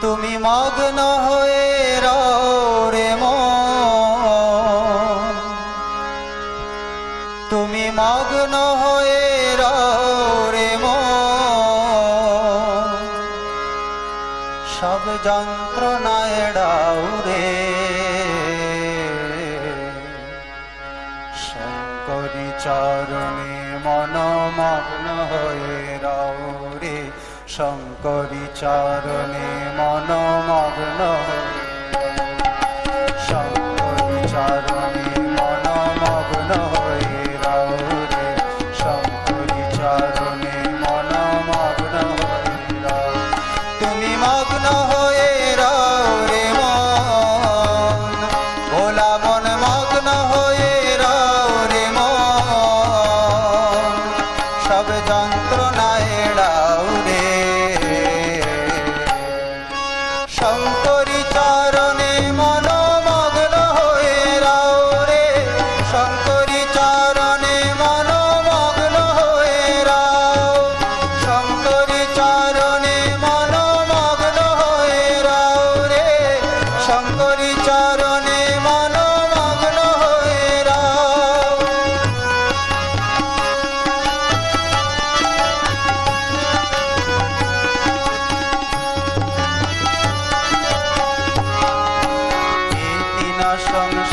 তুমি মগ্ন হয়ে রে তুমি মগ্ন হয়ে রে সব যন্ত্রণায় ডাউরে শঙ্করী চরণে মনমগ্ন হয়ে রে। শঙ্করী চরণে মনমগ্ন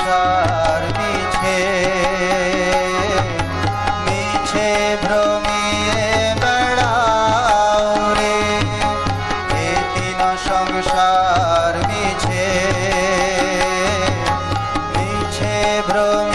সংসার মিছে মিছে ভ্রমিয়ে বেড়াও রে এ তিন সংসার মিছে মিছে ভ্রমি